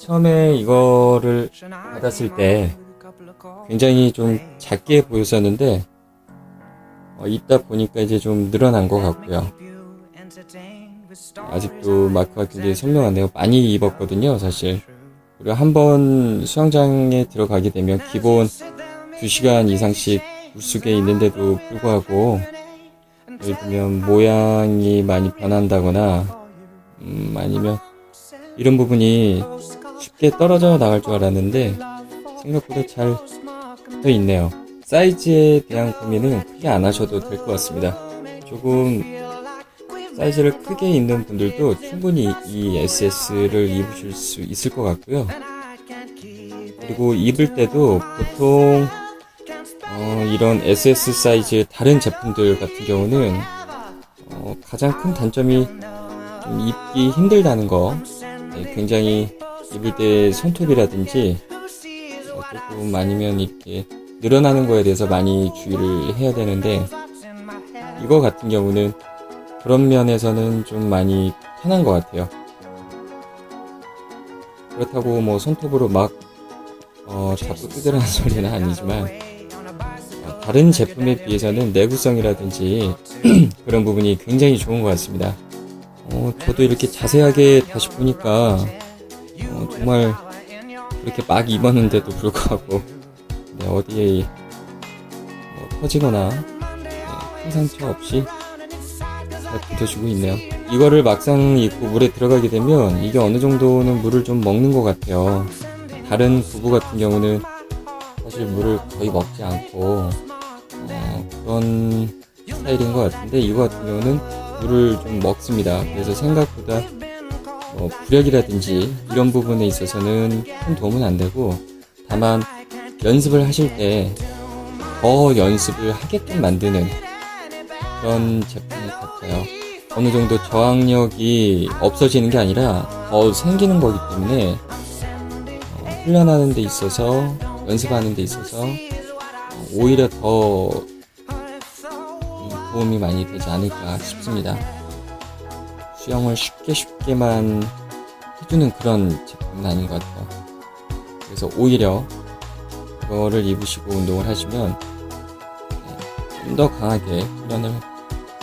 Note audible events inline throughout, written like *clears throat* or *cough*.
처음에 이거를 받았을 때 굉장히 좀 작게 보였었는데 어, 있다 보니까 이제 좀 늘어난 것 같고요. 아직도 마크가 굉장히 선명하네요. 많이 입었거든요, 사실. 그리고 한 번 수영장에 들어가게 되면 기본 2시간 이상씩 물속에 있는데도 불구하고 예를 들면 모양이 많이 변한다거나 음, 아니면 이런 부분이 쉽게 떨어져 나갈 줄 알았는데 생각보다 잘더 있네요. 사이즈에 대한 고민은 크게 안 하셔도 될 것 같습니다. 조금 사이즈를 크게 입는 분들도 충분히 이 SS를 입으실 수 있을 것 같고요. 그리고 입을 때도 보통 어, 이런 SS 사이즈 다른 제품들 같은 경우는 어, 가장 큰 단점이 좀 입기 힘들다는 거 네, 굉장히 입을 때 손톱이라든지 어, 조금 아니면 이렇게 늘어나는 거에 대해서 많이 주의를 해야 되는데 이거 같은 경우는 그런 면에서는 좀 많이 편한 것 같아요. 그렇다고 뭐 손톱으로 막 어, 잡고 뜯으라는 *laughs* 소리는 아니지만 어, 다른 제품에 비해서는 내구성이라든지 *clears throat* 그런 부분이 굉장히 좋은 것 같습니다. 어, 저도 이렇게 자세하게 다시 보니까 어, 정말 이렇게 막 입었는데도 불구하고 네, 어디에 뭐 터지거나 네, 큰 상처 없이 잘 붙여주고 있네요. 이거를 막상 입고 물에 들어가게 되면 이게 어느 정도는 물을 좀 먹는 것 같아요. 다른 부부 같은 경우는 사실 물을 거의 먹지 않고 어, 그런 스타일인 것 같은데 이거 같은 경우는 물을 좀 먹습니다. 그래서 생각보다 뭐 부력이라든지 이런 부분에 있어서는 큰 도움은 안 되고 다만 연습을 하실 때 더 연습을 하게끔 만드는 그런 제품 같아요. 어느 정도 저항력이 없어지는 게 아니라 더 생기는 거기 때문에 어, 훈련하는 데 있어서 연습하는 데 있어서 어, 오히려 더 음, 도움이 많이 되지 않을까 싶습니다. 수영을 쉽게 쉽게만 해주는 그런 제품은 아닌 것 같아요. 그래서 오히려 그거를 입으시고 운동을 하시면 좀 더 강하게 훈련을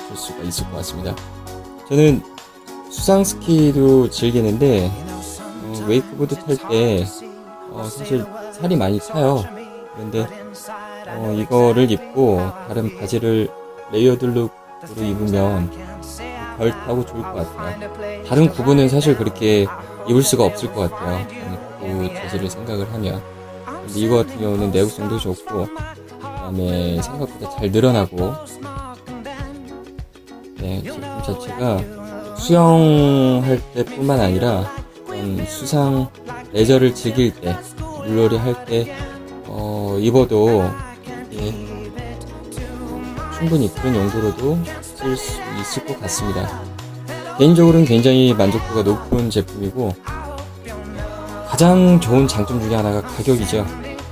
줄 수가 있을 것 같습니다. 저는 수상 스키도 즐기는데 어, 웨이크보드 탈 때 어, 사실 살이 많이 차요. 그런데 어, 이거를 입고 다른 바지를 레이어드 룩으로 입으면 별 타고 좋을 것 같아요. 다른 구분은 사실 그렇게 입을 수가 없을 것 같아요. 그 재질을 생각을 하면. 근데 이거 같은 경우는 내구성도 좋고 그 다음에 생각보다 잘 늘어나고 네 제품 자체가 수영할 때 뿐만 아니라 그런 수상 레저를 즐길 때 물놀이 할 때 어, 입어도 예, 충분히 그런 용도로도 쓸 수 있을 것 같습니다. 개인적으로는 굉장히 만족도가 높은 제품이고 가장 좋은 장점 중에 하나가 가격이죠.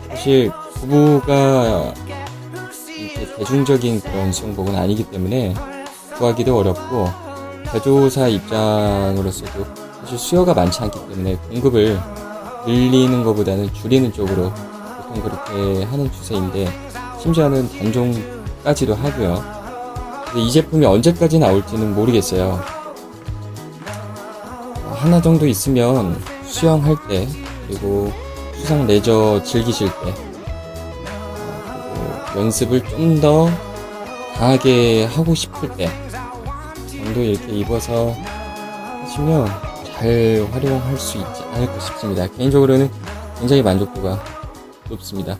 사실 부부가 대중적인 그런 수영복은 아니기 때문에 구하기도 어렵고 제조사 입장으로서도 사실 수요가 많지 않기 때문에 공급을 늘리는 것보다는 줄이는 쪽으로 보통 그렇게 하는 추세인데 심지어는 단종 까지도 하고요. 이 제품이 언제까지 나올지는 모르겠어요. 어, 하나 정도 있으면 수영할 때 그리고 수상 레저 즐기실 때 어, 그리고 연습을 좀 더 강하게 하고 싶을 때 정도 이렇게 입어서 하시면 잘 활용할 수 있지 않을까 싶습니다. 개인적으로는 굉장히 만족도가 높습니다.